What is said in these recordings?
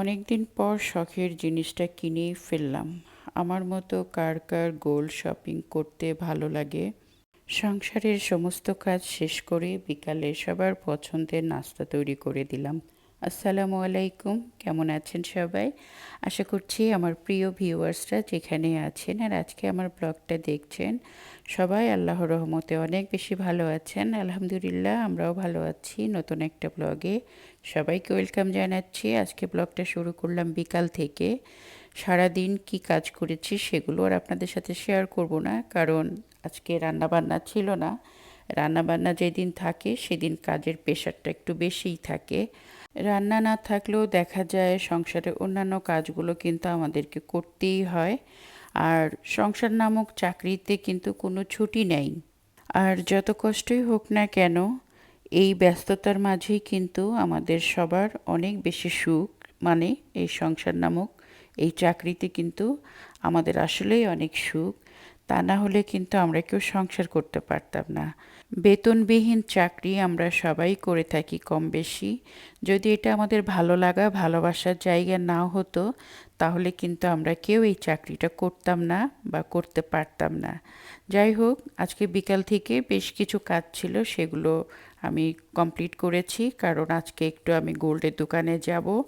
অনেক দিন পর শখের জিনিসটা কিনেই ফেললাম। আমার মতো কার কার গোল শপিং করতে ভালো লাগে, সংসারের সমস্ত কাজ শেষ করে বিকালে সবার পছন্দের নাস্তা তৈরি করে দিলাম। আসসালামু আলাইকুম, কেমন আছেন সবাই? আশা করছি আমার প্রিয় ভিউয়ার্সরা যেখানে আছেন আর আজকে আমার ব্লগটা দেখছেন সবাই আল্লাহর রহমতে অনেক বেশি ভালো আছেন। আলহামদুলিল্লাহ, আমরাও ভালো আছি নতুন একটা ব্লগে। সবাইকে ওয়েলকাম জানাচ্ছি। আজকে ব্লগটা শুরু করলাম বিকাল থেকে। সারাদিন কি কাজ করেছি সেগুলো আর আপনাদের সাথে শেয়ার করব না, কারণ আজকে রান্না বান্না ছিল না। রান্না বান্না যেদিন থাকে সেদিন কাজের প্রেশারটা একটু বেশিই থাকে। রান্না না থাকলেও দেখা যায় সংসারের অন্যান্য কাজগুলো কিন্তু আমাদেরকে করতেই হয়। আর সংসার নামক চাকরিতে কিন্তু কোনো ছুটি নেই। আর যত কষ্টই হোক না কেন, এই ব্যস্ততার মাঝেই কিন্তু আমাদের সবার অনেক বেশি সুখ। মানে এই সংসার নামক এই চাকরিতে কিন্তু আমাদের আসলেই অনেক সুখ। তা না হলে কিন্তু আমরা কেউ সংসার করতে পারতাম না। বেতনবিহীন চাকরি আমরা সবাই করে থাকি কম বেশি যদি এটা আমাদের ভালো লাগা, ভালোবাসার জায়গা না হতো, তাহলে কিন্তু আমরা কেউ এই চাকরিটা করতাম না বা করতে পারতাম না। যাই হোক, আজকে বিকাল থেকে বেশ কিছু কাজ ছিল, সেগুলো আমি কমপ্লিট করেছি। কারণ আজকে একটু আমি গোল্ডের দোকানে যাব।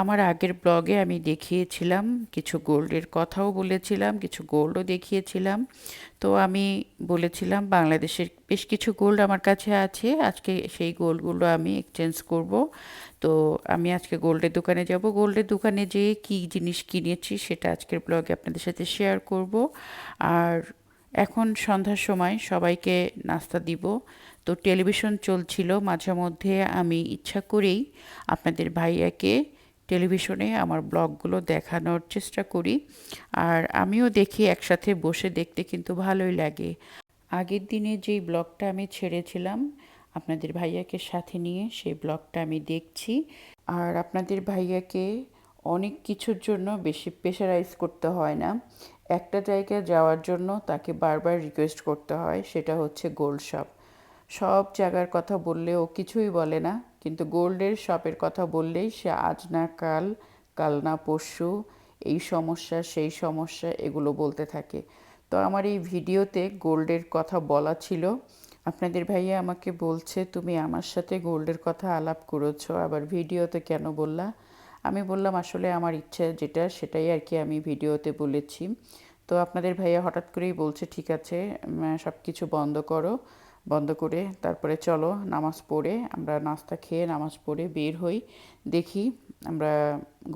আমার আগের ব্লগে আমি দেখিয়েছিলাম, কিছু গোল্ডের কথাও বলেছিলাম, কিছু গোল্ডও দেখিয়েছিলাম। তো আমি বলেছিলাম, বাংলাদেশের বেশ কিছু গোল্ড আমার কাছে আছে, আজকে সেই গোল্ডগুলো আমি এক্সচেঞ্জ করব। তো আমি আজকে গোল্ডের দোকানে যাব। গোল্ডের দোকানে যেয়ে কী জিনিস কিনেছি সেটা আজকের ব্লগে আপনাদের সাথে শেয়ার করব। আর এখন সন্ধ্যার সময় সবাইকে নাস্তা দিব। তো টেলিভিশন চলছিল, মাঝে মধ্যে আমি ইচ্ছা করেই আপনাদের ভাইয়াকে টেলিভিশনে আমার ব্লগগুলো দেখানোর চেষ্টা করি। আর আমিও দেখি একসাথে বসে দেখতে কিন্তু ভালোই লাগে। আগের দিনে যেই ব্লগটা আমি ছেড়েছিলাম, আপনাদের ভাইয়াকে সাথে নিয়ে সেই ব্লগটা আমি দেখছি। আর আপনাদের ভাইয়াকে অনেক কিছুর জন্য বেশি প্রেশারাইজ করতে হয় না। একটা জায়গায় যাওয়ার জন্য তাকে বারবার রিকোয়েস্ট করতে হয়, সেটা হচ্ছে গোল্ড শপ সব জায়গার কথা বললে ও কিছুই বলে না। কিন্তু গোল্ডের শপের কথা বললেই সে আজ না কাল কাল না পরশু, এই সমস্যা, সেই সমস্যা এগুলো বলতে থাকে। তো আমার এই ভিডিওতে গোল্ডের কথা বলা ছিল। আপনাদের ভাইয়া আমাকে বলছে, তুমি আমার সাথে গোল্ডের কথা আলাপ করেছ, আবার ভিডিওতে কেন বললা? আমি বললাম, আসলে আমার ইচ্ছা যেটা, সেটাই আর কি আমি ভিডিওতে বলেছি। তো আপনাদের ভাইয়া হঠাৎ করেই বলছে, ঠিক আছে সব কিছু বন্ধ করো। বন্ধ করে তারপরে চলো নামাজ পড়ে আমরা নাস্তা খেয়ে নামাজ পড়ে বের হই। দেখি আমরা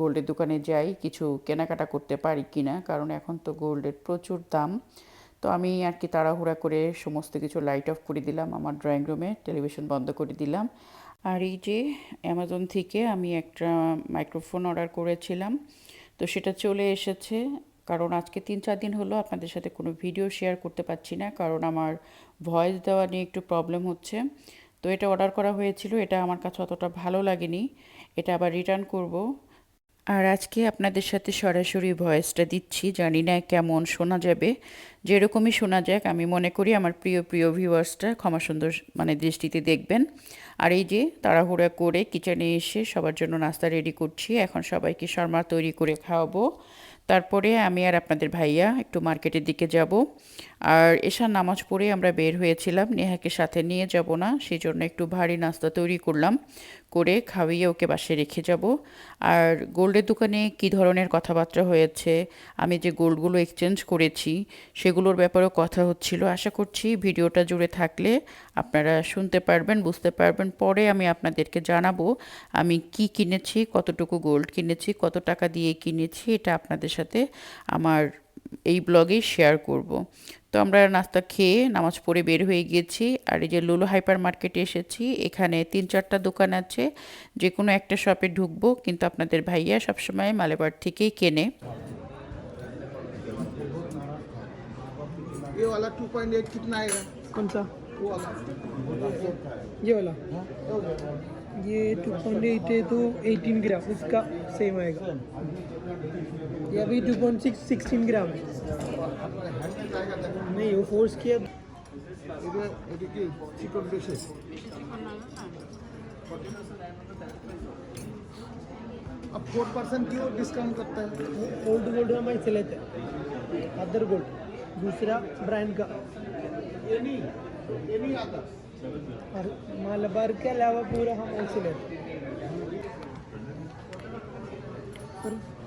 গোল্ডের দোকানে যাই, কিছু কেনাকাটা করতে পারি কি না কারণ এখন তো গোল্ডের প্রচুর দাম। তো আমি আর কি তাড়াহুড়া করে সমস্ত কিছু লাইট অফ করে দিলাম, আমার ড্রয়িং রুমে টেলিভিশন বন্ধ করে দিলাম। আর এই যে অ্যামাজন থেকে আমি একটা মাইক্রোফোন অর্ডার করেছিলাম, তো সেটা চলে এসেছে। কারণ আজকে তিন চার দিন হলো আপনাদের সাথে কোনো ভিডিও শেয়ার করতে পারছি না, কারণ আমার ভয়েস দেওয়া নিয়ে একটু প্রবলেম হচ্ছে। তো এটা অর্ডার করা হয়েছিল, এটা আমার কাছে অতটা ভালো লাগেনি, এটা আবার রিটার্ন করব। আর আজকে আপনাদের সাথে সরাসরি ভয়েসটা দিচ্ছি, জানি না কেমন শোনা যাবে। যেরকমই শোনা যাক, আমি মনে করি আমার প্রিয় প্রিয় ভিউয়ার্সটা ক্ষমা সুন্দর মানে দৃষ্টিতে দেখবেন। আর এই যে তাড়াহুড়া করে কিচেনে এসে সবার জন্য নাস্তা রেডি করছি, এখন সবাইকে শর্মা তৈরি করে খাওয়াবো। তারপরে আমি আর আপনাদের ভাইয়া একটু মার্কেটের দিকে যাব। আর এসার নামাজ পড়ে আমরা বের হয়েছিলাম, নেহাকে সাথে নিয়ে যাব না সেই জন্য একটু ভারী নাস্তা তৈরি করলাম, করে খাওয়িয়ে ওকে বাসে রেখে যাব। আর গোল্ডের দোকানে কি ধরনের কথাবার্তা হয়েছে, আমি যে গোল্ডগুলো এক্সচেঞ্জ করেছি, সেগুলোর ব্যাপারেও কথা হচ্ছিল। আশা করছি ভিডিওটা জুড়ে থাকলে আপনারা শুনতে পারবেন, বুঝতে পারবেন। পরে আমি আপনাদেরকে জানাব, আমি কি কিনেছি, কতটুকু গোল্ড কিনেছি, কত টাকা দিয়ে কিনেছি, এটা আপনাদের সাথে আমার এই ব্লগেই শেয়ার করব তো আমরা নাস্তা খেয়ে নামাজ পড়ে বের হয়ে গিয়েছি আর এই যে লুলু হাইপার মার্কেটে এসেছি এখানে তিন চারটা দোকান আছে যে কোনো একটা শপে ঢুকবো কিন্তু আপনাদের ভাইয়া সবসময় মালেবার থেকেই কেনে ये वाला 2.8 कितना आएगा कौन सा वो वाला ये वाला ये टू पॉइंट एट है तो एटीन ग्राम इसका सेम आएगा ये अभी two point six sixteen gram नहीं वो फोर्स किया। अब फोर परसेंट क्यों डिस्काउंट करता है? ओल्ड गोल्ड में भाई लेते अदर गोल्ड दूसरा ब्रांड का। ये नहीं ये नहीं आता। और मालबार के अलावा पूरा हम होलसेल लेते हैं।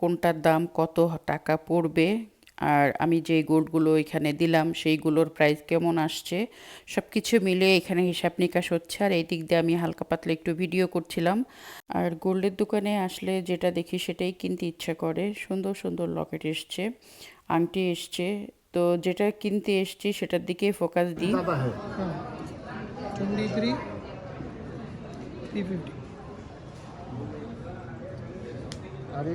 কোনটার দাম কত টাকা পড়বে? আর আমি যে গোল্ডগুলো এখানে দিলাম সেইগুলোর প্রাইস কেমন আসছে? সব কিছু মিলে এখানে হিসাব নিকাশ হচ্ছে। আর এই দিক দিয়ে আমি হালকা পাতলা একটু ভিডিও করছিলাম। আর গোল্ডের দোকানে আসলে যেটা দেখি সেটাই কিনতে ইচ্ছা করে। সুন্দর সুন্দর লকেট এসছে আংটি এসছে। তো যেটা কিনতে এসছি সেটার দিকে ফোকাস দিই। হ্যাঁ। আর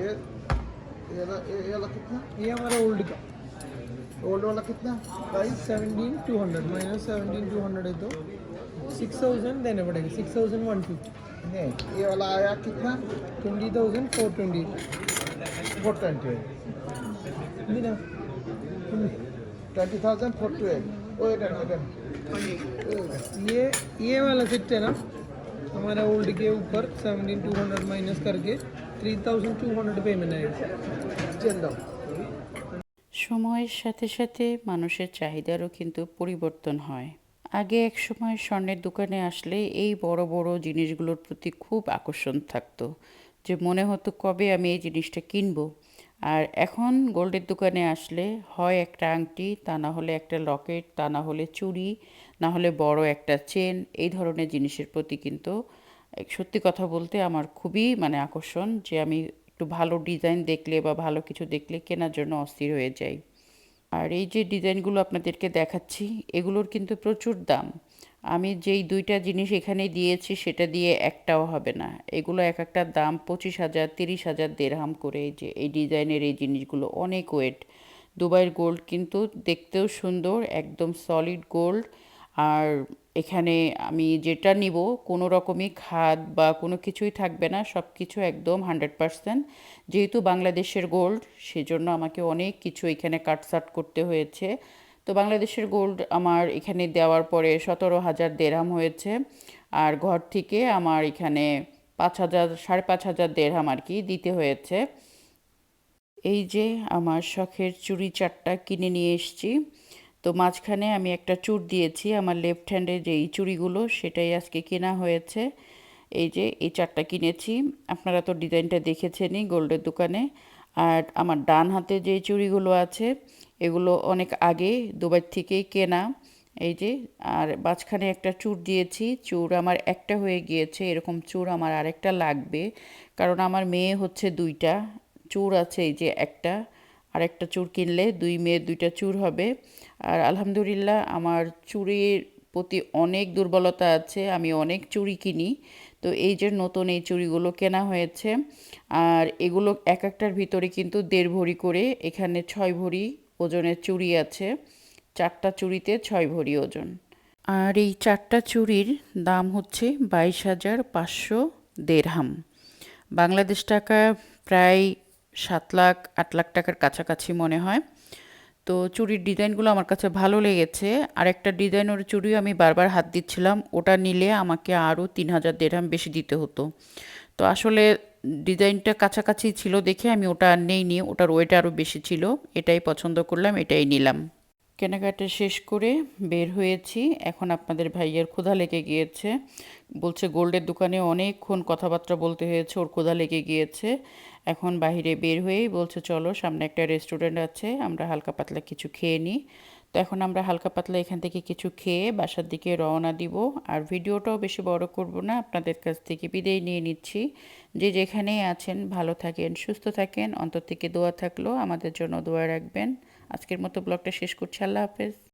ये वाला कितना? ये हमारा ओल्ड का। ओल्ड वाला कितना? Price seventeen two hundred minus seventeen two hundred है तो सिक्स थाउज़ेंड देने पड़ेगा सिक्स थाउज़ेंड वन फिफ्टी नहीं ये वाला आया कितना? Twenty thousand four twenty four twenty ना ट्वेंटी थाउज़ेंड फोर ट्वेल्व इधर ये ये वाला सेट है ना हमारा ओल्ड के ऊपर सेवनटीन टू हंड्रेड माइनस करके সময়ের সাথে সাথে মানুষের চাহিদারও কিন্তু পরিবর্তন হয়। আগে এক সময় স্বর্ণের দোকানে আসলে এই বড় বড় জিনিসগুলোর প্রতি খুব আকর্ষণ থাকতো, যে মনে হতো কবে আমি এই জিনিসটা কিনবো। আর এখন গোল্ডের দোকানে আসলে হয় একটা আংটি, তা না হলে একটা লকেট, তা না হলে চুড়ি, না হলে বড় একটা চেন, এই ধরনের জিনিসের প্রতি কিন্তু সত্যি কথা বলতে আমার খুবই মানে আকর্ষণ যে আমি একটু ভালো ডিজাইন দেখলে বা ভালো কিছু দেখলে কেনার জন্য অস্থির হয়ে যাই। আর এই যে ডিজাইনগুলো আপনাদেরকে দেখাচ্ছি, এগুলোর কিন্তু প্রচুর দাম। আমি যেই দুইটা জিনিস এখানে দিয়েছি, সেটা দিয়ে একটাও হবে না। এগুলো এক একটা দাম পঁচিশ হাজার, তিরিশ হাজার দেড়হাম করে যে এই ডিজাইনের এই জিনিসগুলো। অনেক ওয়েট। দুবাইয়ের গোল্ড কিন্তু দেখতেও সুন্দর, একদম সলিড গোল্ড আর এখানে আমি যেটা নিব, কোনো রকমই খাদ বা কোনো কিছুই থাকবে না সব কিছু একদম হান্ড্রেড পারসেন্ট। যেহেতু বাংলাদেশের গোল্ড, সেজন্য আমাকে অনেক কিছু এখানে কাটসাট করতে হয়েছে। তো বাংলাদেশের গোল্ড আমার এখানে দেওয়ার পরে সতেরো হাজার দেড়হাম হয়েছে। আর ঘর থেকে আমার এখানে পাঁচ হাজার, সাড়ে পাঁচ হাজার দেড়হাম আর কি দিতে হয়েছে। এই যে আমার শখের চুড়ি চারটা কিনে নিয়ে এসেছি। তো মাঝখানে আমি একটা চুর দিয়েছি, আমার লেফট হ্যান্ডে যে এই চুড়িগুলো সেটাই আজকে কেনা হয়েছে। এই যে, এই চারটা কিনেছি। আপনারা তো ডিজাইনটা দেখেছেনই গোল্ডের দোকানে। আর আমার ডান হাতে যে চুড়িগুলো আছে, এগুলো অনেক আগে দুবাই থেকেই কেনা। এই যে, আর মাঝখানে একটা চুর দিয়েছি। চুর আমার একটা হয়ে গিয়েছে, এরকম চুর আমার আরেকটা লাগবে। কারণ আমার মেয়ে হচ্ছে দুইটা, চুর আছে এই যে একটা। আর একটা চুর কিনলে দুই মেয়ের দুইটা চুর হবে। আর আলহামদুলিল্লাহ আমার চুরির প্রতি অনেক দুর্বলতা আছে, আমি অনেক চুড়ি কিনি। তো এই যে নতুন এই চুড়িগুলো কেনা হয়েছে, আর এগুলো এক একটার ভিতরে কিন্তু দেড় ভরি করে, এখানে ছয় ভরি ওজনের চুড়ি আছে। চারটা চুড়িতে ছয় ভরি ওজন। আর এই চারটা চুড়ির দাম হচ্ছে বাইশ হাজার পাঁচশো দেড়হাম। বাংলাদেশ টাকা প্রায় সাত লাখ, আট লাখ টাকার কাছাকাছি মনে হয়। তো চুড়ির ডিজাইনগুলো আমার কাছে ভালো লেগেছে। আর একটা ডিজাইনের চুড়িও আমি বারবার হাত দিচ্ছিলাম। ওটা নিলে আমাকে আরও তিন হাজার দেড়হাম বেশি দিতে হতো। তো আসলে ডিজাইনটা কাছাকাছি ছিল দেখে আমি ওটা আর নেইনি। ওটার ওয়েট আরও বেশি ছিল। এটাই পছন্দ করলাম, এটাই নিলাম। কেনাকাটা শেষ করে বের হয়েছি। এখন আপনাদের ভাইয়ের ক্ষুধা লেগে গিয়েছে। বলছে, গোল্ডের দোকানে অনেকক্ষণ কথাবার্তা বলতে হয়েছে, ওর ক্ষুধা লেগে গিয়েছে। এখন বাইরে বের হয়েই বলছে, চলো, সামনে একটা রেস্টুরেন্ট আছে, আমরা হালকা পাতলা কিছু খেয়ে নিই। তো এখন আমরা হালকা পাতলা এখান থেকে কিছু খেয়ে বাসার দিকে রওনা দিব। আর ভিডিওটাও বেশি বড় করব না, আপনাদের কাছ থেকে বিদায় নিয়ে নিচ্ছি। যে যেখানেই আছেন, ভালো থাকেন, সুস্থ থাকেন, অন্তর থেকে দোয়া থাকল। আমাদের জন্য দোয়া রাখবেন। আজকের মতো ব্লগটা শেষ করছি। আল্লাহ হাফেজ।